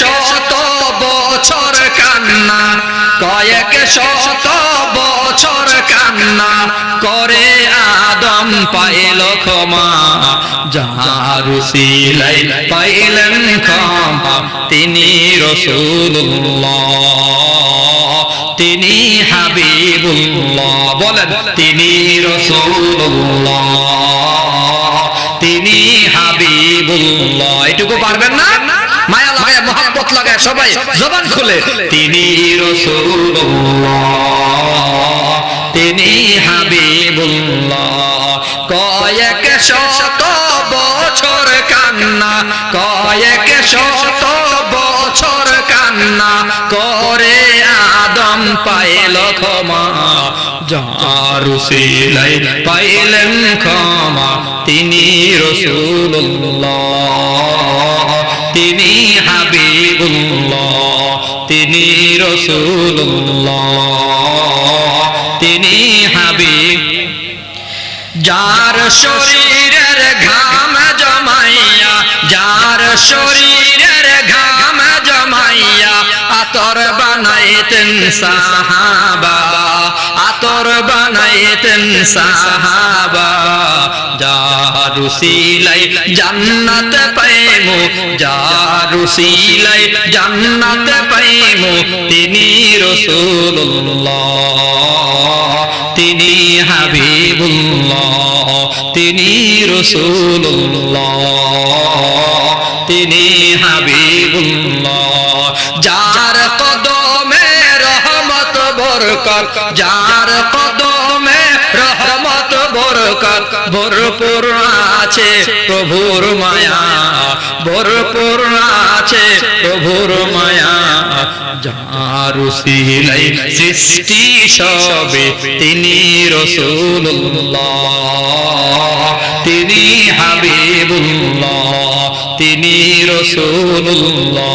শত বছর কান্না, কয়েক শত বছর কান্না করে আদম পাইল ক্ষমা, যাহার সিলাই পাইলেন ক্ষমা, তিনি রসুল্লাহ তিনি হাবিবুল্লাহ, বলেন, তিনি রসুল্লাহ তিনি হাবিবুল্লাহ এটুকু পারবেন না মায়া মায়া মোহাম্মত লাগায় সবাই জবান খুলে। তিনি রসুল্লাহ তিনি হাবিবুল্লাহ। কয়েক শত বছর কান্না কয়েক শত বছর কান্না করে আদম পাইল ক্ষমা। যার সিলাই পাইলেন ক্ষমা তিনি রসুল্লাহ তিনি হাবিবুল্লাহ তিনি হাবিব। যার শরীরের ঘাম জমাইয়া, যার শরীরের ঘাম জমাইয়া, আতর বানাইতেন সাহাবা। আতর বানাইতেন সাহাবা। যারু সিলাই জান্নাত পাইমু যারু সিলাই জান্নাত পাইমু, তিনি রসুল্লাহ তিনি হাবিবুল্লাহ, তিনি রসুল্লাহ তিনি হাবিবুল্লাহ। যার কদমে রহমত বরকত, যার কদমে বরকত, ভরপুর আছে প্রভুর মায়া, ভরপুর আছে প্রভুর মায়া। যার সিলাই সৃষ্টি সবে তিনি রসুল্লাহ তিনি হাবিবুল্লাহ, তিনি রসুল্লাহ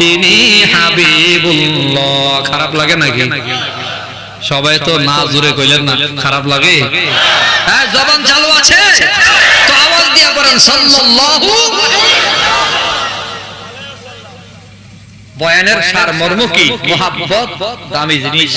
তিনি হাবিবুল্লাহ। খারাপ লাগে নাকি? সবাই তো না জুড়ে কইলেন না খারাপ লাগে? হ্যাঁ জবান চালু আছে? তো আওয়াজ দিয়া পড়েন সাল্লাল্লাহু বয়ানের সার মর্ম কি? মোহাব্বত দামি জিনিস।